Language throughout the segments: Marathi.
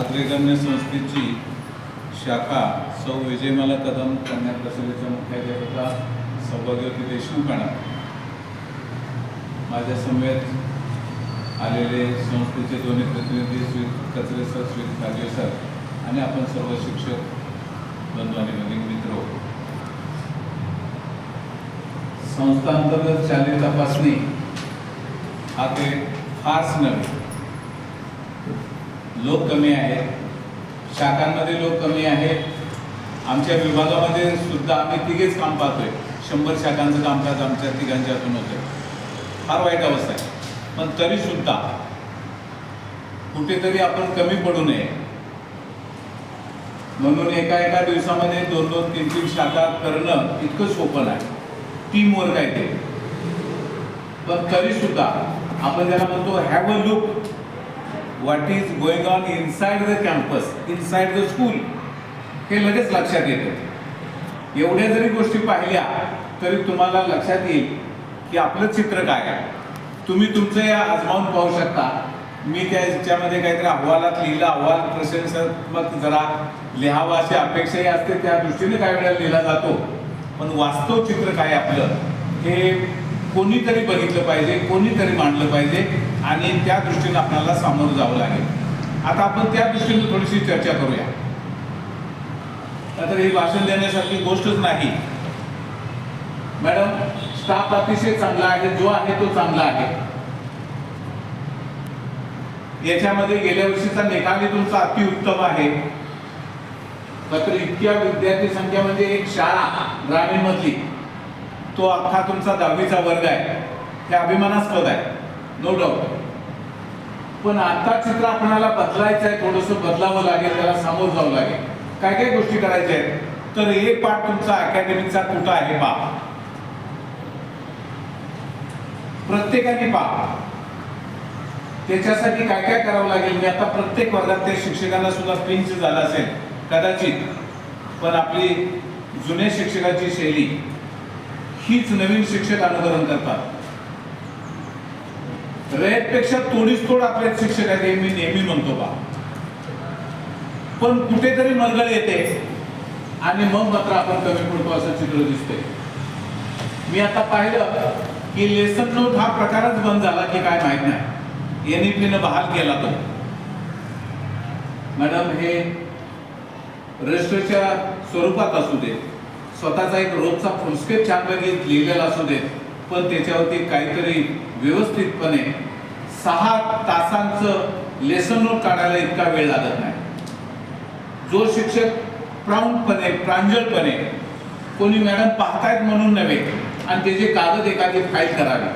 अग्रगण्य संस्थेची शाखा सौ विजयमाला कदम कन्या प्रसवेच्या मुख्याध्यापिका सौभाग्यवती देशमुख यांना माझ्या समेत आलेले संस्थेचे दोन्ही प्रतिनिधी श्री कचरे सर श्री काजवे सर आणि आपण सर्व शिक्षक बंधू आणि भगिनी मित्र. संस्थांतर्गत शालेय तपासणी हा ते फारच नव्हे. लोक कमी आहेत. शाखांमध्ये लोक कमी आहेत. आमच्या विभागामध्ये सुद्धा आम्ही तिघेच काम पाहतोय. शंभर शाखांचं कामकाज आमच्या तिघांच्या हातून होतं फार वाईट अवस्था आहे. पण तरी सुद्धा कुठेतरी आपण कमी पडू नये. म्हणून एका एका दिवसामध्ये दोन दोन तीन तीन शाखा करणं इतकं सोपं नाही. टीम वर्क आहे ते. पण तरी सुद्धा आपण ज्याला म्हणतो have a look what is going on inside the campus inside the school हे लगेच लक्षात येतं. एवढ्या जरी गोष्टी पाहिल्या तरी तुम्हाला लक्षात येईल की आपलं चित्र काय आहे. तुम्ही तुमचं या आजमावून पाहू शकता. मी त्या ह्याच्यामध्ये काहीतरी अहवालात लिहिलं. अहवाल प्रशंसात्मक जरा लिहावा अशी अपेक्षाही असते. त्या दृष्टीने काही वेळेला लिहिला जातो. पण वास्तव चित्र काय आपलं? हे कोणीतरी बघितलं पाहिजे कोणीतरी मांडलं पाहिजे आणि त्या दृष्टीने आपल्याला सामोरं जावं लागेल. आता आपण त्या दृष्टीने थोडीशी चर्चा करूया. तर ही भाषण देण्यासारखी गोष्टच नाही. मॅडम स्टाफ अतिशय चांगला आहे जो आहे तो चांगला आहे. याच्यामध्ये गेल्या वर्षीचा निकाली तुमचा अतिउत्तम आहे. मात्र इतक्या विद्यार्थी संख्या म्हणजे एक शाळा ग्रामीण मधली तो अख्खा तुमचा दहावीचा वर्ग आहे. हे अभिमानास्पद आहे. नो डाऊट पण आता चित्र आपणाला बदलायचं आहे थोडंसं बदलावं लागेल त्याला सामोर जावं लागेल. काय काय गोष्टी करायच्या आहेत? तर एक पाठ तुमचा अकॅडमीचा कुठं आहे पा प्रत्येकाने पा त्याच्यासाठी काय काय करावं लागेल? मी आता प्रत्येक वर्गात त्या शिक्षकांना सुद्धा पिंच झाला असेल कदाचित. पण आपली जुने शिक्षकाची शैली हीच नवीन शिक्षक अनुकरण करतात. रयतपेक्षा थोडीच तोड आपल्या शिक्षक आहेत हे मी नेहमी म्हणतो बा. पण कुठेतरी मंगळ येते आणि मग मात्र आपण कमी पडतो असं चित्र दिसते मी आता पाहिलं की लेसन नोट हा प्रकारच बंद झाला की काय माहीत नाही. एनईपीनं बहाल केला तो. मॅडम हे रजिस्टरच्या स्वरूपात असू दे. स्वतःचा एक रोजचा फुलस्केप चारपैकी लिहिलेला असू देत पण त्याच्यावरती काहीतरी व्यवस्थितपणे सहा तासांचं लेसन नोट काढायला इतका वेळ लागत नाही. जो शिक्षक प्राऊडपणे प्रांजळपणे कोणी मॅडम पाहतायत म्हणून नव्हे आणि त्याचे कागद एखादी फाईल करावी.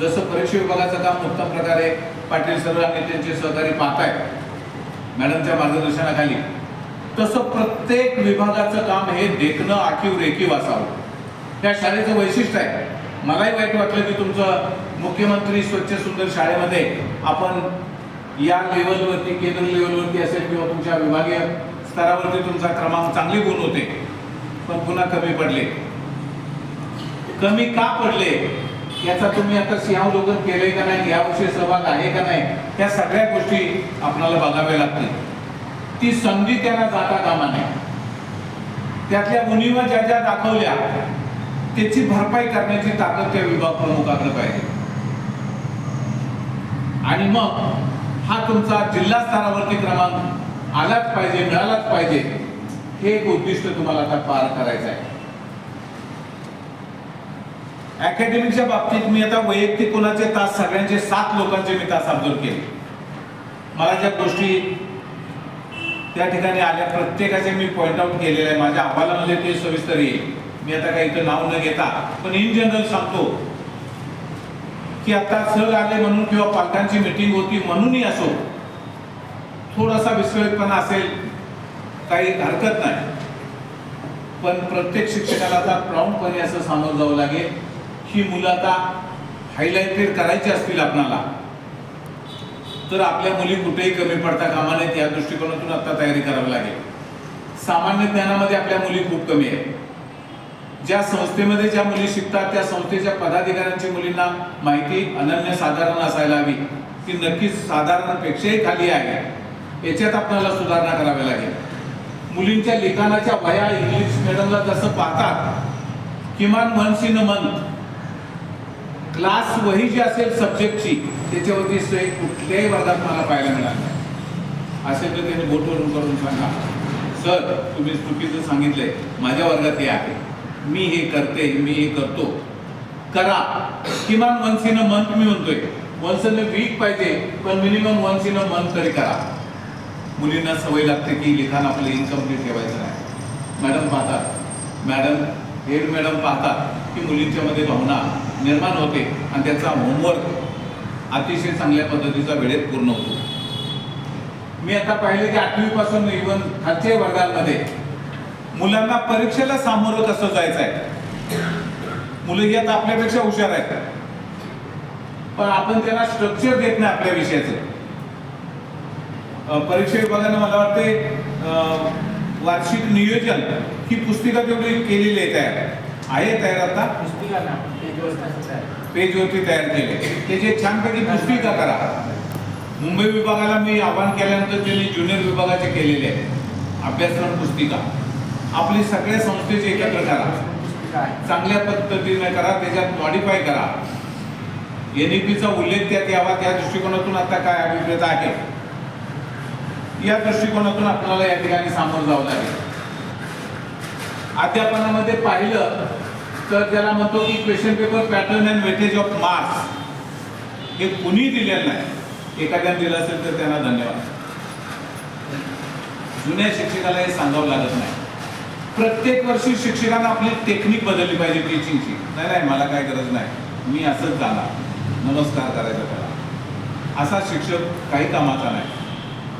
जसं परीक्षा विभागाचं काम उत्तम प्रकारे पाटील सर आणि त्यांचे सहकारी पाहतायत मॅडमच्या मार्गदर्शनाखाली. तसं प्रत्येक विभागाचं काम हे देखणं आखीव रेखीव असावं. त्या शाळेचं वैशिष्ट्य आहे. मलाही वाईट वाटलं की तुमचं मुख्यमंत्री स्वच्छ सुंदर शाळेमध्ये आपण या लेवलवरती केंद्र लेवलवरती असेल किंवा तुमच्या विभागीय स्तरावरती तुमचा क्रमांक चांगले गुण होते पण पुन्हा कमी पडले. कमी का पडले? याचा तुम्ही आता सिंहावलोकन केलंय का नाही? याविषयी सहभाग आहे का नाही? त्या सगळ्या गोष्टी आपल्याला बघाव्या लागतील. ती संधी त्यांना जाता कामा नये. त्यातल्या उणीवा ज्या ज्या दाखवल्या त्याची भरपाई करण्याची ताकद त्या विभाग प्रमुखाकडे पाहिजे. आणि मग हा तुमचा जिल्हा स्तरावरती क्रमांक आलाच पाहिजे मिळालाच पाहिजे हे एक उद्दिष्ट तुम्हाला आता पार करायचं आहे. अकॅडमिकच्या बाबतीत मी आता वैयक्तिक कोणाचे तास सगळ्यांचे सात लोकांचे मी तास अब्दुल केले. मला ज्या गोष्टी त्या ठिकाणी आल्या. प्रत्येकाचे मी पॉइंट आउट केलेले आहे. माझ्या अहवालामध्ये म्हणजे ते सविस्तर येईल. मी आता काही इथं नाव न घेता. पण इन जनरल सांगतो की आता सर आले म्हणून किंवा पालकांची मीटिंग होती म्हणूनही असो थोडासा विस्कळीतपणा असेल काही हरकत नाही. पण प्रत्येक शिक्षकाला आता प्राऊंडपणे असं सामोरं जावं लागेल ही मुलं आता हायलाइटेड करायची असतील आपणाला. तर आपल्या मुली कुठेही कमी पडता कामा नयेत या दृष्टिकोनातून आता तयारी करावी लागेल. सामान्य ज्ञानामध्ये आपल्या मुली खूप कमी आहेत. ज्या संस्थेमध्ये ज्या मुली शिकतात त्या संस्थेच्या पदाधिकाऱ्यांची मुलींना माहिती अनन्य साधारण असायला हवी. ती नक्कीच साधारणपेक्षाही खाली आहे. याच्यात आपल्याला सुधारणा करावी लागेल. मुलींच्या लिखाणाच्या वया इंग्लिश मिडियमला जसं पाहतात किमान मनसी न मन क्लास वही जी असेल सब्जेक्टची त्याच्यावरती सोय कुठल्याही वर्गात मला पाहायला मिळाली नाही. असेल तर त्याने बोटवरून करून सांगा. सर तुम्ही चुकीचं सांगितलंय. माझ्या वर्गात हे आहे. मी हे करते मी हे करतो. करा. किमान वन्स इन अ मंथ मी म्हणतोय. वन्स इन अ वीक पाहिजे पण minimum once in a month तरी करा. मुलींना सवय लागते की लिखाण आपलं इनकम्प्लीट ठेवायचं नाही. मॅडम पाहतात. मॅडम हेड मॅडम पाहतात की मुलींच्या मध्ये भावना निर्माण होते आणि त्याचा होमवर्क अतिशय चांगल्या पद्धतीचा वेळेत पूर्ण होतो. मी आता पाहिले की आठवीपासून इव्हन खालच्या वर्गांमध्ये मुलांना परीक्षेला सामोरं कसं जायचं आहे मुलं ही आता आपल्यापेक्षा हुशार आहेत. पण आपण त्यांना स्ट्रक्चर देत नाही आपल्या विषयाचं. परीक्षा विभागाने मला वाटते वार्षिक नियोजन ही पुस्तिका तेवढी केलेली आहे तयार. आहे तयार आता? पुस्तिका पेजवरती तयार केले. त्याचे छानपैकी पुस्तिका करा. मुंबई विभागाला मी आवाहन केल्यानंतर त्यांनी ज्युनियर विभागाचे केलेले आहे अभ्यासक्रम पुस्तिका आपली सगळ्या संस्थेचे एकत्र करा. चांगल्या पद्धतीने करा त्याच्यात मॉडिफाय करा. एन ई पीचा उल्लेख त्यात यावा त्या दृष्टिकोनातून आता काय अभिप्रेता आहे? या दृष्टिकोनातून आपल्याला या ठिकाणी सामोरं जावं लागेल. अध्यापनामध्ये पाहिलं तर त्याला म्हणतो की question paper pattern and weightage of marks हे कुणी दिलेलं नाही. एखाद्याने दिलं असेल तर त्यांना धन्यवाद. जुन्या शिक्षकाला हे सांगावं लागत नाही. प्रत्येक वर्षी शिक्षकांना आपली टेक्निक बदलली पाहिजे टीचिंगची नाही नाही मला काय गरज नाही. मी असंच जाणार. नमस्कार करायचा त्याला. असा शिक्षक काही कामाचा नाही.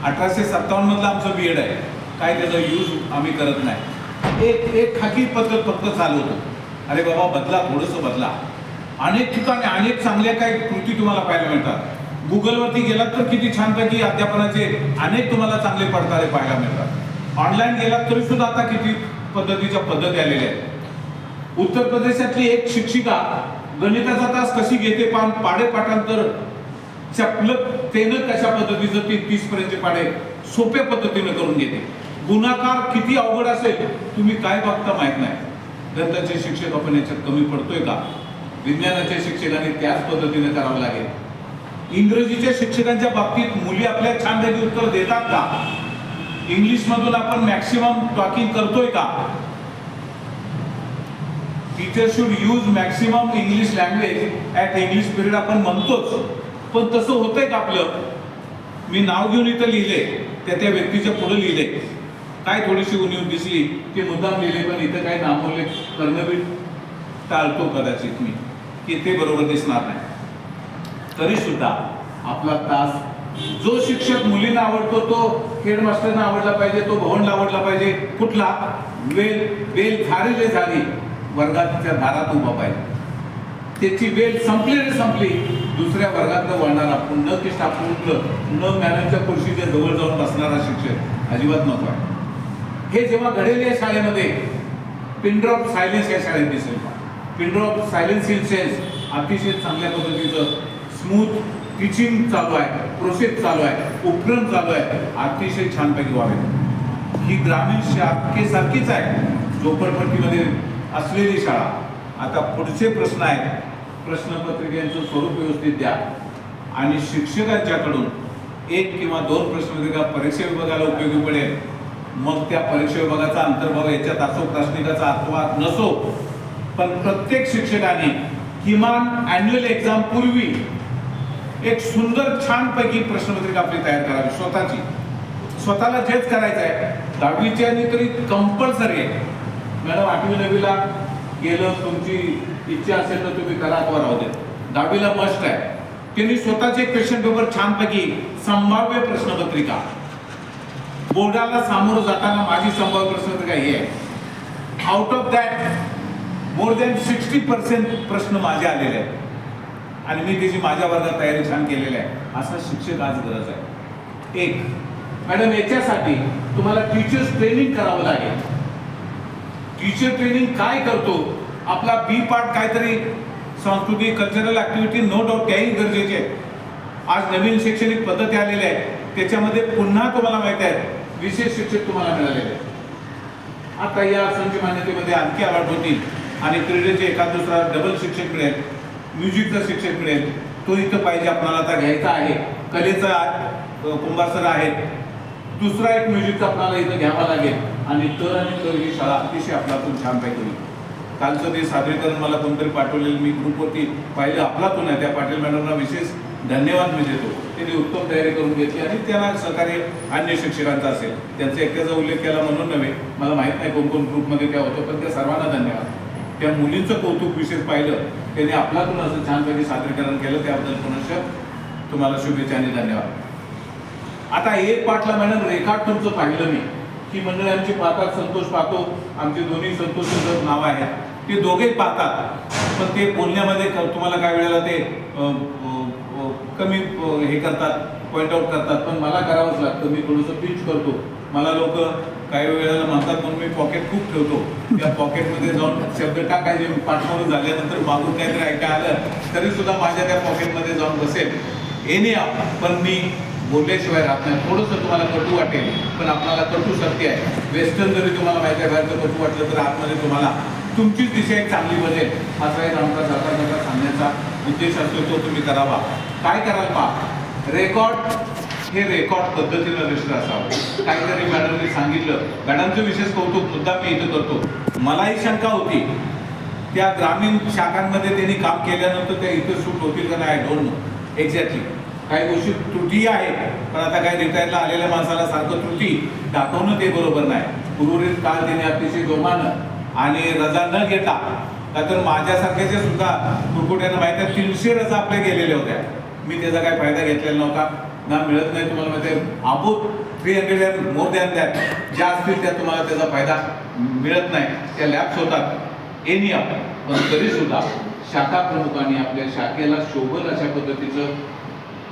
अठराशे सत्तावन्नमधलं आमचं बी एड आहे. काय त्याचा यूज आम्ही करत नाही. एक एक खाकी पद्धत फक्त चालवतो अरे बाबा बदला थोडंसं बदला. अनेक ठिकाणी अनेक चांगल्या काही कृती तुम्हाला पाहायला मिळतात. गुगलवरती गेलात तर किती छानपैकी अध्यापनाचे अनेक तुम्हाला चांगले पडताळे पाहायला मिळतात. ऑनलाईन गेलात तरी सुद्धा आता किती पद्धतीच्या पद्धती आलेल्या आहेत. उत्तर प्रदेशातली एक शिक्षिका गणिताचा तास कशी घेते पान पाडे पाठांतर चपलकतेनं कशा पद्धतीचं ती तीस पर्यंतचे पाडे सोप्या पद्धतीने करून घेते. गुणाकार किती अवघड असेल तुम्ही काय बघता माहीत नाही. गणिताचे शिक्षक आपण याच्यात कमी पडतोय का? विज्ञानाच्या शिक्षकांनी त्याच पद्धतीने करावं लागेल. इंग्रजीच्या शिक्षकांच्या बाबतीत मुली आपल्या छान त्याची उत्तर देतात का? इंग्लिश मधून आपण मॅक्सिमम टॉकिंग करतोय का? Teacher should use maximum English language at English period आपण म्हणतोच. पण तसं होतंय का आपलं? मी नाव घेऊन इथं लिहिले. त्या त्या व्यक्तीच्या पुढे लिहिले. काय थोडीशी उणीव दिसली की मुद्दाम लिहिले पण इथं काय नामोल्लेख करणं बी टाळतो कदाचित मी की ते बरोबर दिसणार नाही. तरी सुद्धा आपला तास जो शिक्षक मुलींना आवडतो तो हेडमास्टरना आवडला पाहिजे तो भवनला आवडला पाहिजे कुठला? वेल वेल झालेले झाली वर्गाच्या दारात उभा पाहिजे. त्याची वेल संपली रे संपली दुसऱ्या वर्गात वळणारा आपण न की स्टाफरूमचं न मॅडमच्या खुर्शीच्या जवळ जाऊन बसणारा शिक्षक अजिबात नको आहे. हे जेव्हा घडेल या शाळेमध्ये पिनड्रॉप सायलेन्स या शाळेत दिसेल. पिनड्रॉप सायलेन्स इन सेन्स अतिशय चांगल्या पद्धतीचं स्मूथ टीचिंग चालू आहे प्रोसेस चालू आहे उपक्रम चालू आहे अतिशय छानपैकी व्हावे ही ग्रामीण शाखेसारखीच आहे झोपडपट्टीमध्ये असलेली शाळा. आता पुढचे प्रश्न आहेत. प्रश्नपत्रिकेचं स्वरूप व्यवस्थित द्या. आणि शिक्षकांच्याकडून एक किंवा दोन प्रश्नपत्रिका परीक्षा विभागाला उपयोगी पडेल. मग त्या परीक्षा विभागाचा अंतर्भाव याच्यात असो प्राथमिकाचा अथवा नसो. पण प्रत्येक शिक्षकाने किमान अॅन्युअल एक्झाम पूर्वी एक सुंदर छानपैकी प्रश्नपत्रिका आपली तयार करावी स्वतःची. स्वतःला जेच करायचं आहे दहावीची आणि तरी कंपल्सरी आहे. मॅडम आठवी नववीला गेलं तुमची इच्छा असेल तर तुम्ही करा अथवा राहू देत दहावीला मस्ट आहे. त्यांनी स्वतःचे क्वेश्चन पेपर छानपैकी संभाव्य प्रश्नपत्रिका. बोर्डाला सामोरं जाताना माझी संभाव्य प्रश्नपत्रिका ही आहे. Out of that more than sixty percent प्रश्न माझे आलेले आहेत. आणि मी त्याची माझ्या वर्गात तयारी छान केलेली आहे. असा शिक्षक आज गरज आहे. एक मॅडम याच्यासाठी तुम्हाला टीचर्स ट्रेनिंग करावं लागेल. टीचर ट्रेनिंग काय करतो? आपला बी पार्ट काहीतरी सांस्कृतिक कल्चरल ऍक्टिव्हिटी नो डाऊट त्याही गरजेचे आहे आज नवीन शैक्षणिक पद्धती आलेल्या आहेत. त्याच्यामध्ये पुन्हा तुम्हाला माहिती आहे. विशेष शिक्षक तुम्हाला मिळालेले आहेत. आता या संच मान्यतेमध्ये आणखी अवार्ड होतील आणि क्रीडेचे एखाद दुसरा डबल शिक्षक मिळेल म्युझिकचा शिक्षक मिळेल तो इथं पाहिजे आपल्याला आता घ्यायचा आहे. कलेचा कुंभासर आहे दुसरा एक म्युझिकचा आपल्याला इथं घ्यावा लागेल आणि तर आणि तर ही शाळा अतिशय आपलातून छान पाहिजे कालचं ते सादरीकरण मला कोणतरी पाठवलेलं मी ग्रुपवरती पाहिलं. आपलातून आहे त्या पाटील मॅडमला विशेष धन्यवाद मी देतो. त्यांनी उत्तम तयारी करून घेतली आणि त्यांना सहकार्य अन्य शिक्षकांचा असेल. त्यांचा एकट्याचा उल्लेख केला म्हणून नव्हे. मला माहीत नाही कोण कोण ग्रुपमध्ये त्या होतं पण त्या सर्वांना धन्यवाद. त्या मुलींचं कौतुक विशेष पाहिलं त्यांनी आपलातून असं छानपैकी सादरीकरण केलं त्याबद्दल पुनश्च तुम्हाला शुभेच्छा आणि धन्यवाद. आता एक पाठला मॅडम रेखाट तुमचं पाहिलं मी. की मंडळी आमची पाहतात संतोष पाहतो. आमचे दोन्ही संतोष नाव आहेत ते दोघे पाहतात. पण ते बोलण्यामध्ये तुम्हाला काय वेळेला ते कमी हे करतात पॉईंट आउट करतात पण मला करावंच लागतं. मी थोडंसं पिच करतो. मला लोक काही वेळेला म्हणतात म्हणून मी पॉकेट खूप ठेवतो. त्या पॉकेटमध्ये जाऊन शब्द टाकायचे पाठवून झाल्यानंतर मागून काहीतरी ऐका आलं तरी सुद्धा माझ्या त्या पॉकेटमध्ये जाऊन बसेल. एनी पण मी बोलल्याशिवाय राहत नाही. थोडंसं तुम्हाला कटू वाटेल पण आपल्याला कटू सत्य आहे. वेस्टर्न जरी तुम्हाला माहिती आहे बाहेरचं कटू वाटलं तर आतमध्ये तुम्हाला तुमचीच दिशा एक चांगली बनेल. असा एक आमचा सरकारचा सांगण्याचा उद्देश असतो तो तुम्ही करावा. काय कराल पा रेकॉर्ड हे रेकॉर्ड पद्धतीनं रजिस्टर असावं. काहीतरी मॅडमने सांगितलं. मॅडमचं विशेष कौतुक मुद्दा मी इथं करतो. मलाही शंका होती. त्या ग्रामीण शाखांमध्ये त्यांनी काम केल्यानंतर त्या इथं सूट होतील का नाही डोंट नो एक्झॅक्टली काही गोष्टी त्रुटी आहेत पण आता काही रिटायरला आलेल्या माणसाला सारखं त्रुटी दाखवणं ते बरोबर नाही. उर्वरित काळ त्याने अतिशय जोमानं आणि रजा न घेता का तर माझ्यासारख्याच्या सुद्धा कुरकुट्यांना माहिती आहे तीनशे रजा आपल्या गेलेल्या होत्या. मी त्याचा काही फायदा घेतलेला नव्हता. ना मिळत नाही तुम्हाला माहिती आहे about three hundred and more than that ज्या असतील त्या तुम्हाला त्याचा फायदा मिळत नाही. त्या लॅब्स होतात. एनी पण तरीसुद्धा शाखा प्रमुखांनी आपल्या शाखेला शोभल अशा पद्धतीचं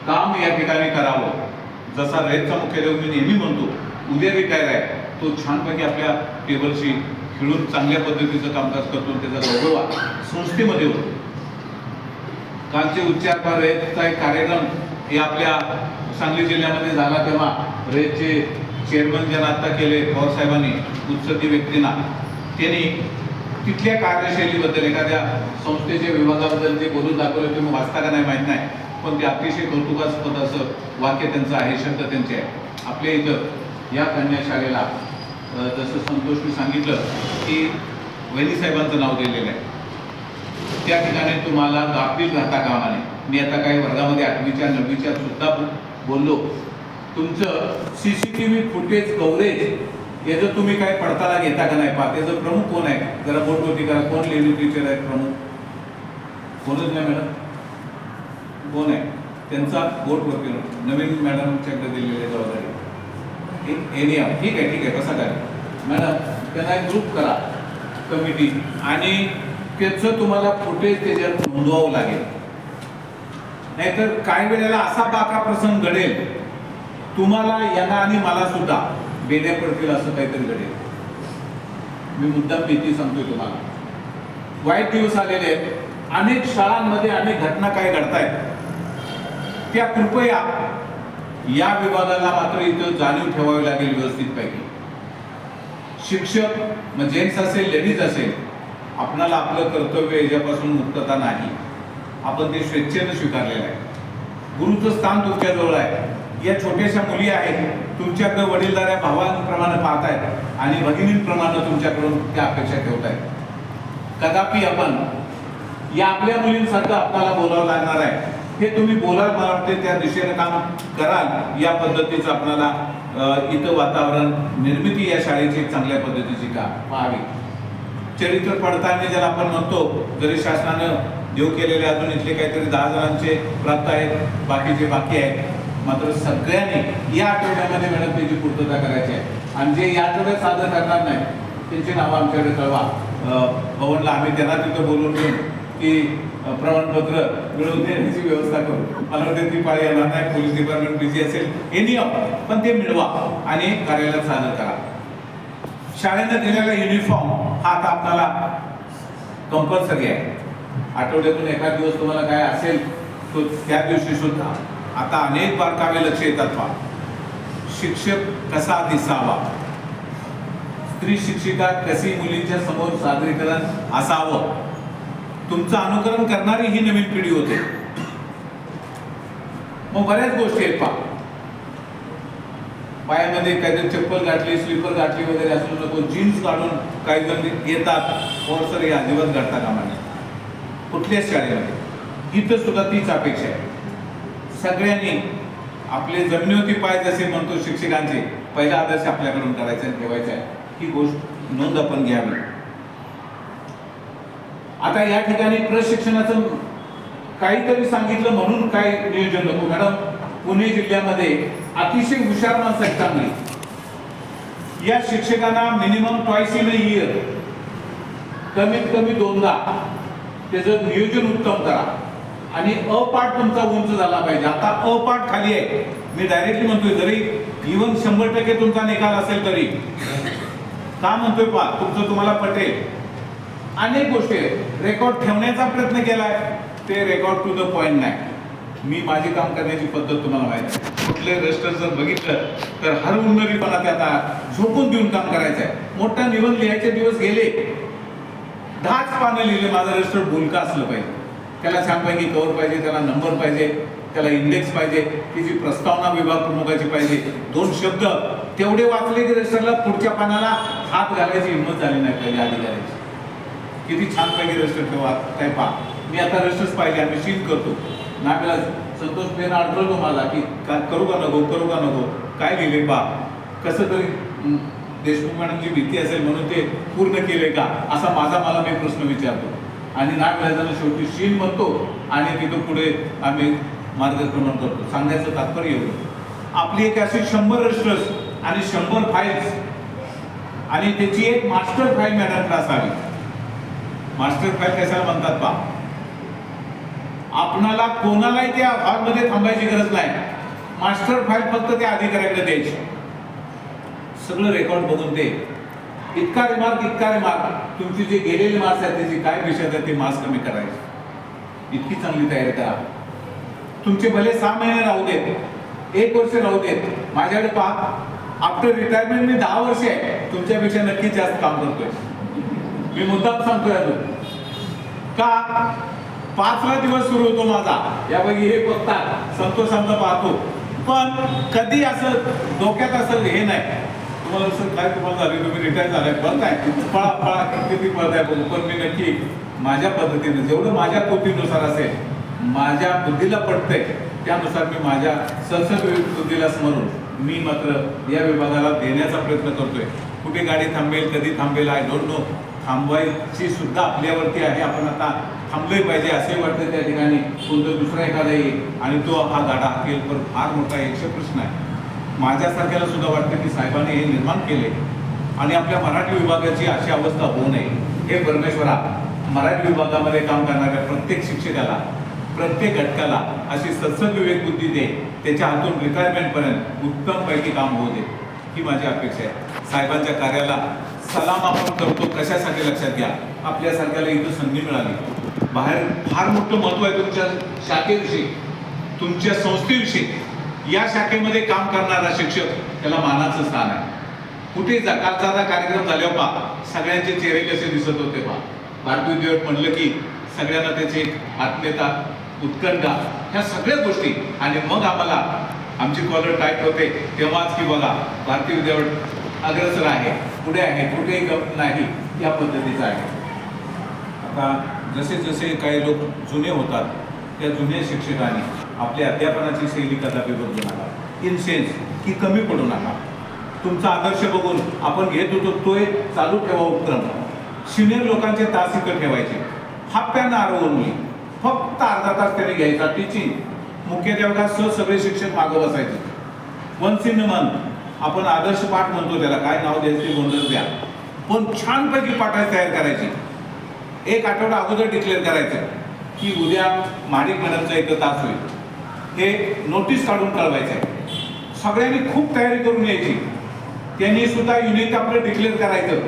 काम या ठिकाणी करावं. जसा रयतचा मुख्यालय मी नेहमी म्हणतो उद्या रिटायर आहे तो छानपैकी आपल्या टेबलशी खेळून चांगल्या पद्धतीचं कामकाज करतो त्याचा गौरव संस्थेमध्ये होतो. कालचे उच्चार रयतचा एक कार्यक्रम हे आपल्या सांगली जिल्ह्यामध्ये झाला तेव्हा रयतचे चेअरमन ज्यांना आत्ता केले पवारसाहेबांनी उत्सती व्यक्तींना त्यांनी तिथल्या कार्यशैलीबद्दल एखाद्या संस्थेच्या विभागाबद्दल जे बोलून दाखवले तुम्ही वाचता का नाही माहीत नाही. पण ते अतिशय कौतुकास्पद असं वाक्य त्यांचं आहे शब्द त्यांचे आहे. आपल्या इथं या कन्या शाळेला जसं संतोषने सांगितलं की वैनी साहेबांचं नाव दिलेलं आहे. त्या ठिकाणी तुम्हाला गाफील राहता कामा नये. मी आता काही वर्गामध्ये आठवीच्या नववीच्या सुद्धा बोललो. तुमचं C C T V footage coverage याचं तुम्ही काय पडताळा घेता का नाही? पहा त्याचं प्रमुख कोण आहे? जरा बोट होती करा. कोण लेडी टीचर आहेत प्रमुख? कोणच नाही मॅडम. कोण आहे? त्यांचा बोट बोटवरती नवीन मॅडमच्याकडे दिलेली जबाबदारी. इन एरिया ठीक आहे ठीक आहे कसं काय मॅडम त्यांना एक ग्रुप करा. कमिटी आणि त्याचं तुम्हाला फुटेज त्याच्यात नोंदवावं लागेल. नाहीतर काही वेळेला असा बाका प्रसंग घडेल. तुम्हाला यांना आणि मला सुद्धा बेड्या पडतील असं काहीतरी घडेल. मी मुद्दाम भीती सांगतोय तुम्हाला. वाईट दिवस आलेले आहेत. अनेक शाळांमध्ये अनेक घटना काय घडतायत. त्या कृपया या विभागाला मात्र इथं जाणीव ठेवावी लागेल व्यवस्थितपैकी. शिक्षक मग जेंट्स असेल लेडीज असेल आपणाला आपलं कर्तव्य याच्यापासून मुक्तता नाही. आपण ते स्वेच्छेनं स्वीकारलेलं आहे. गुरुचं स्थान तुमच्याजवळ आहे. या छोट्याशा मुली आहेत तुमच्याकडे वडीलधाऱ्या भावांप्रमाणे पाहतायत आणि भगिनींप्रमाणे तुमच्याकडून त्या अपेक्षा ठेवतायत. कदापि आपण या आपल्या मुलींसारखं आपल्याला बोलावं लागणार आहे. हे तुम्ही बोलाल मला वाटते त्या दिशेने काम कराल या पद्धतीचं आपल्याला इथं वातावरण निर्मिती या शाळेची एक चांगल्या पद्धतीची का व्हावी. चरित्र पडताळणी ज्याला आपण म्हणतो जरी शासनानं देऊ केलेले अजून इथले काहीतरी दहा जणांचे प्राप्त आहेत बाकीचे बाकी आहेत मात्र सगळ्यांनी या आठवड्यामध्ये मॅडम त्याची पूर्तता करायची आहे. आणि जे या आठवड्यात सादर करणार नाही त्यांची नावं आमच्याकडे कळवा. भवनला आम्ही त्यांना तिथं बोलून घेऊन की प्रमाणपत्र मिळवून देण्याची व्यवस्था करू. मला वाटतं ती पाळी येणार नाही पोलीस डिपार्टमेंट बिझी असेल एनी पण ते मिळवा आणि कार्यालयात सादर करा. शाळेनं दिलेला युनिफॉर्म हा आता आपल्याला कंपल्सरी आहे. आठवड्यातून एखाद दिवस तुम्हाला काय असेल तो त्या दिवशी सुद्धा. आता अनेक बारकावे लक्ष येतात पा शिक्षक कसा दिसावा? स्त्री शिक्षिका कशी मुलींच्या समोर सादरीकरण असावं? तुमचं अनुकरण करणारी ही नवीन पिढी होते. मग बऱ्याच गोष्टी आहेत पा पायामध्ये काहीतरी चप्पल घातली स्लीपर घातली वगैरे असू नको जीन्स काढून काही जण येतात सर हे अजिबात घडता कामा नये कुठल्याच शाळेमध्ये. इथं सुद्धा तीच अपेक्षा आहे. सगळ्यांनी आपले जमिनीवरती पाय जसे म्हणतो शिक्षकांचे पहिला आदर्श आपल्याकडून करायचा आहे ठेवायचा आहे. ही गोष्ट नोंद आपण घ्यावी. आता या ठिकाणी प्रशिक्षणाचं काहीतरी सांगितलं म्हणून काय नियोजन नको. मॅडम पुणे जिल्ह्यामध्ये अतिशय हुशार माणसं आहेत चांगली. या शिक्षकांना मिनिमम ट्वाईस इन इयर कमीत कमी दोनदा त्याचं नियोजन उत्तम करा. आणि अपाठ तुमचा उंच झाला पाहिजे. आता अपाठ खाली आहे. मी डायरेक्टली म्हणतोय जरी इव्हन शंभर टक्के तुमचा निकाल असेल तरी. का म्हणतोय पा तुमचं तुम्हाला पटेल. अनेक गोष्टी आहेत. रेकॉर्ड ठेवण्याचा प्रयत्न केलाय ते रेकॉर्ड टू द पॉइंट नाही. मी माझे काम करण्याची पद्धत तुम्हाला माहिती आहे. कुठले रजिस्टर जर बघितलं तर हर उन्नरीपणा त्यात झोपून देऊन काम करायचं आहे मोठा निबंध लिहायचे दिवस गेले. दहाच पानं लिहिले माझं रजिस्टर बोलका असलं पाहिजे. त्याला छानपैकी कवर पाहिजे त्याला नंबर पाहिजे त्याला इंडेक्स पाहिजे त्याची प्रस्तावना विभाग प्रमुखाची पाहिजे. दोन शब्द. तेवढे वाचले की रजिस्टरला पुढच्या पानाला हात घालायची हिंमत झाली नाही पाहिजे अधिकाऱ्याची. किती छान पैकी रजिस्टर ठेवा काय पहा. मी आता रजिस्टर्स पाहिजे आम्ही शील करतो. नागला संतोष पेन आढळतो मला की का करू का नको करू का नको? काय लिहिले? पा कसं तरी देशमुख मॅडमची भीती असेल म्हणून ते पूर्ण केले का? असा माझा मला मी प्रश्न विचारतो. आणि नागराजांना शेवटी शील म्हणतो आणि तिथं पुढे आम्ही मार्गक्रमण करतो. सांगायचं तात्पर्य होतं आपली एक अशी शंभर रजिस्टर्स आणि शंभर फाईल्स आणि त्याची एक मास्टर फाईल मॅडमकडे असावी. मास्टर फाईल कशाला म्हणतात पा आपणाला कोणालाही त्या हॉलमध्ये थांबायची गरज नाही. मास्टर फाईल फक्त त्या अधिकाऱ्याकडे द्यायची. सगळं रेकॉर्ड बघून दे. इतका रिमार्क इतका रिमार्क तुमची जे गेलेले मार्क्स आहेत त्याची काय विषय आहेत ते मार्क्स कमी करायचे. इतकी चांगली तयारी करा. तुमचे भले सहा महिने राहू देत एक वर्ष राहू देत. माझ्याकडे पहा आफ्टर रिटायरमेंट मी दहा वर्ष आहे. तुमच्यापेक्षा नक्कीच जास्त काम करतोय. मी मुद्दाम सांगतोय अजून. का? पाचवा दिवस सुरू होतो माझा. यापैकी हे बघतात संतोषांचा पाहतो. पण कधी असं डोक्यात असं हे नाही. तुम्हाला असं काय तुम्हाला झाले? तुम्ही रिटायर झालाय. पळताय पळा पळा. किती पळताय बघू. पण मी नक्की माझ्या पद्धतीने जेवढं माझ्या कृतीनुसार असेल माझ्या बुद्धीला पडतंय त्यानुसार मी माझ्या संसद बुद्धीला स्मरून मी मात्र या विभागाला देण्याचा प्रयत्न करतोय. कुठे गाडी थांबेल कधी थांबेल आय डोंट नो थांबवायची सुद्धा आपल्यावरती आहे. आपण आता थांबले पाहिजे असे वाटतं त्या ठिकाणी. कोणतं दुसरा एखादा येईल आणि तो हा गाडा हाकेल पण फार मोठा एकशे प्रश्न आहे. माझ्यासारख्याला सुद्धा वाटतं की साहेबांनी हे निर्माण केले आणि आपल्या मराठी विभागाची अशी अवस्था होऊ नये. हे परमेश्वरा मराठी विभागामध्ये काम करणाऱ्या प्रत्येक शिक्षकाला प्रत्येक घटकाला अशी सत्संग विवेक बुद्धी दे. त्याच्या हातून रिटायरमेंटपर्यंत उत्तमपैकी काम होऊ दे. ही माझी अपेक्षा आहे. साहेबांच्या कार्याला सलाम आपण करतो कशासाठी लक्षात घ्या? आपल्यासारख्याला इथं संधी मिळाली. बाहेर फार मोठं महत्त्व आहे तुमच्या शाखेविषयी तुमच्या संस्थेविषयी. या शाखेमध्ये काम करणारा शिक्षक त्याला मानाचं स्थान आहे. कुठे जा कार्यक्रम झाल्यावर हो पहा सगळ्यांचे चेहरे कसे दिसत होते पहा भारतीय दिवस म्हणलं की सगळ्यांना त्याचे आत्मीयता उत्कंठा ह्या सगळ्या गोष्टी. आणि मग आम्हाला आमची कॉलर टाईट होते. तेव्हाच की बघा भारतीय विद्यापीठ अग्रसर आहे पुढे आहे कुठेही गप नाही या पद्धतीचं आहे. आता जसे जसे काही लोक जुने होतात त्या जुन्या शिक्षकांनी आपल्या अध्यापनाची शैली कदापि बदलू नका. इन सेन्स की कमी पडू नका. तुमचा आदर्श बघून आपण घेत होतो तोय चालू ठेवा उपक्रम. सिनियर लोकांचे तास इथं ठेवायचे. हाप्यानं आरवून फक्त अर्धा तास त्याने घ्यायचा टीचिंग मुख्याध्यापकासह सगळे शिक्षक मागं बसायचे. वन इन मंथ आपण आदर्श पाठ म्हणतो त्याला काय नाव द्यायचं ते गोंधळ द्या. पण छानपैकी पाठाची तयार करायची. एक आठवडा अगोदर डिक्लेअर करायचं की उद्या माडिक मॅडमचा एक तास होईल. हे नोटीस काढून कळवायचं आहे. सगळ्यांनी खूप तयारी करून यायची त्यांनी सुद्धा युनिट आपलं डिक्लेअर करायचं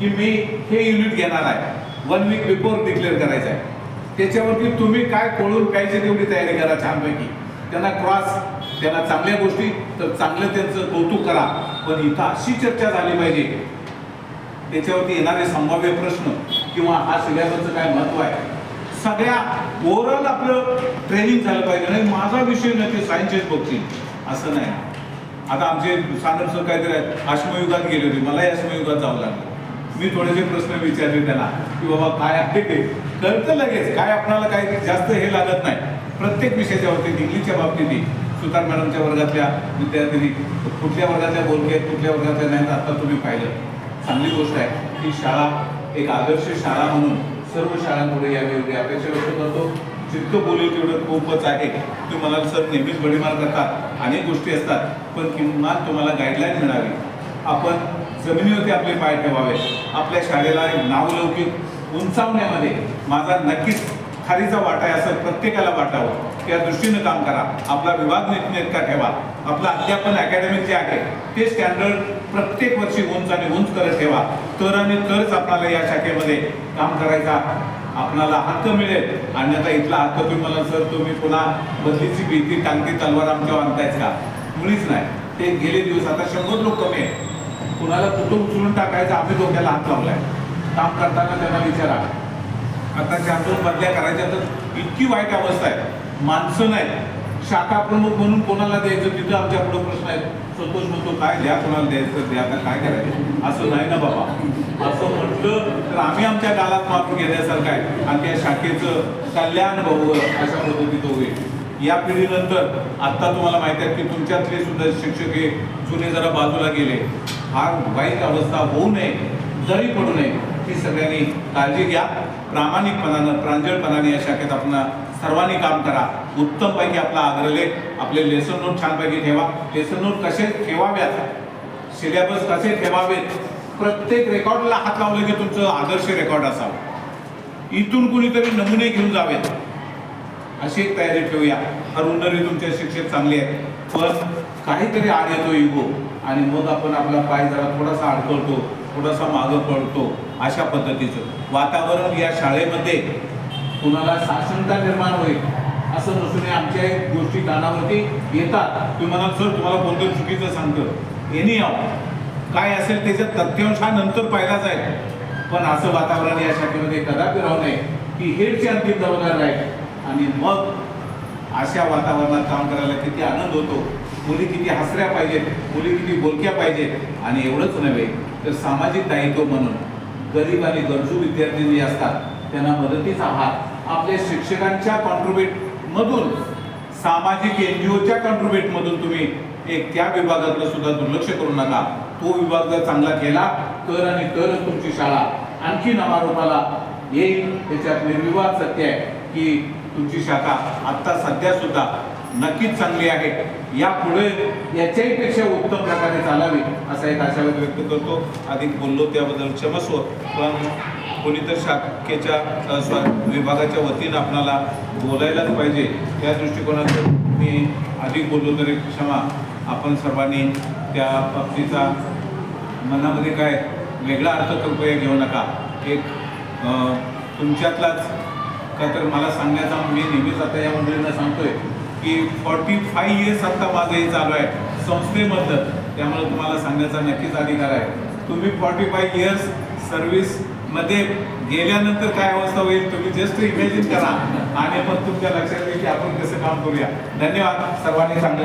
की मी हे युनिट घेणार आहे. वन वीक बिफोर डिक्लेअर करायचं आहे. त्याच्यावरती तुम्ही काय कोळून प्यायचे तेवढी तयारी करा छानपैकी. त्यांना क्रॉस त्यांना चांगल्या गोष्टी तर चांगलं त्यांचं कौतुक करा. पण इथं अशी चर्चा झाली पाहिजे. त्याच्यावरती येणारे संभाव्य प्रश्न किंवा हा सगळ्याचं काय महत्त्व आहे? सगळ्या ओव्हरऑल आपलं ट्रेनिंग झालं पाहिजे. नाही माझा विषय नक्की ते सायन्सचेच बघतील. असं नाही. आता आमचे सानप सर काहीतरी आहेत. अश्मयुगात गेले होते. मलाही अश्मयुगात जावं लागलं. मी थोडेसे प्रश्न विचारले त्याला की बाबा काय आहे ते? कळतं लगेच. काय आपणाला काही जास्त हे लागत नाही. प्रत्येक विषयाच्या बाबतीत इंग्लिशच्या बाबतीत सुतार मॅडमच्या वर्गातल्या विद्यार्थिनी कुठल्या वर्गातल्या बोलके आहेत कुठल्या वर्गातल्या नाहीत आता तुम्ही पाहिलं. चांगली गोष्ट आहे की शाळा एक आदर्श शाळा म्हणून सर्व शाळांपुढे यावी एवढी अपेक्षा व्यक्त करतो. जितकं बोलेल तेवढं खूपच आहे. तुम्ही मला सर नेहमीच बडीमार करतात अनेक गोष्टी असतात पण किमान तुम्हाला गाईडलाईन मिळावी. आपण जमिनीवरती आपले पाय ठेवावे. आपल्या शाळेला एक नावलौकिक उंचावण्यामध्ये माझा नक्कीच खारीचा वाटा आहे असं प्रत्येकाला वाटावं. त्या दृष्टीने काम करा. आपला विभाग नीटनेटका ठेवा. आपलं अध्यापन अकॅडमिक जे आहे ते स्टँडर्ड प्रत्येक वर्षी उंच आणि उंच करत ठेवा. तर आणि तरच आपल्याला या शाखेमध्ये काम करायचा आपणाला हक्क मिळेल. आणि आता इथला हक्क तुम्ही मला सर तुम्ही पुन्हा बदलीची भीती टांगती तलवार आमच्यावर आणतायच का? मुळीच नाही. ते गेले दिवस आता शंभर लोक कमी आहेत. कुणाला कुठं उचलून टाकायचं आम्ही डोक्याला हात लावलाय. काम करताना त्यांना विचारा. आता शासन बदल्या करायच्या तर इतकी वाईट अवस्था आहे. माणसं नाही शाखा प्रमुख म्हणून कोणाला द्यायचं तिथं आमच्या पुढे प्रश्न आहेत. संतोष म्हणतो काय द्या कोणाला द्यायचं द्या आता काय करायचं? असं नाही ना बाबा. असं म्हटलं तर आम्ही आमच्या गालात मारून घेण्यासारखं आहे. आणि त्या शाखेचं कल्याण भाऊ अशा पद्धतीचं होईल. या पिढीनंतर आत्ता तुम्हाला माहिती आहे की तुमच्यातले सुद्धा शिक्षक हे जुने जरा बाजूला गेले. फार वाईट अवस्था होऊ नये जरी पडू नये ही सगळ्यांनी काळजी घ्या. प्रामाणिकपणानं प्रांजळपणाने या शाखेत आपण सर्वांनी काम करा. उत्तमपैकी आपला आग्रलेख आपले लेसन नोट छानपैकी ठेवा. लेसन नोट कसे ठेवाव्यात सिलेबस कसे ठेवावेत? प्रत्येक रेकॉर्डला हात लावलं की तुमचं आदर्श रेकॉर्ड असावं. इथून कुणीतरी नमुने घेऊन जावेत. अशी एक तयारी ठेवूया. हरुंदरी तुमचे शिक्षक चांगले आहेत. पण काहीतरी आड येतो युगो आणि मग आपण आपला पाय जरा थोडासा अडकवतो थोडासा मागं पडतो अशा पद्धतीचं. वातावरण या शाळेमध्ये कुणाला साक्षरता निर्माण होईल असं नसून आमच्या एक गोष्टी कानावरती येतात. तुम्ही म्हणाल सर तुम्हाला कोणतं चुकीचं सांगतं. एनी आव काय असेल त्याच्यात तथ्यांश हा नंतर पाहिला जाईल पण असं वातावरण या शाखेमध्ये कदापि राहू नये की हेच अंतिम जबाबदार राहील आणि मग अशा वातावरणात काम करायला किती आनंद होतो. मुली किती हसऱ्या पाहिजेत मुली किती बोलक्या पाहिजेत आणि एवढंच नव्हे तर सामाजिक दायित्व म्हणून गरीब आणि गरजू विद्यार्थी जे असतात त्यांना मदतीचा हात आपल्या शिक्षकांच्या कॉन्ट्रीब्युट मधून सामाजिक एन जी ओच्या कॉन्ट्रीब्युट मधून तुम्ही एक त्या विभागातलं सुद्धा दुर्लक्ष करू नका. तो विभाग जर चांगला केला तर आणि तरच तुमची शाळा आणखी नावारूपाला येईल. त्याच्यात निर्विवाद सत्य आहे की तुमची शाखा आत्ता सध्या सुद्धा नक्कीच चांगली आहे. यापुढे याच्याही पेक्षा उत्तम प्रकारे चालावी असा एक आशावाद व्यक्त करतो. अधिक बोललो त्याबद्दल क्षमस्व पण कोणीतरी शाखेच्या स्वा विभागाच्या वतीनं आपणाला बोलायलाच पाहिजे. त्या दृष्टिकोनातून मी अधिक बोललो तरी क्षमा आपण सर्वांनी त्या बाबतीचा मनामध्ये काय वेगळा अर्थ कृपया घेऊ नका. एक तुमच्यातलाच का तर मला सांगण्याचा मी नेहमीच आता या मंडळींना सांगतोय की फॉर्टी फाय इयर्स आता माझं हे चालू आहे. संस्थेबद्दल त्यामुळे तुम्हाला सांगण्याचा नक्कीच अधिकार आहे. तुम्ही फॉर्टी फाय इयर्स सर्व्हिस मध्ये गेल्यानंतर काय अवस्था होईल तुम्ही जस्ट इमॅजिन करा. आणि मग तुमच्या लक्षात येईल की आपण कसं काम करूया. धन्यवाद. सर्वांनी चांगलं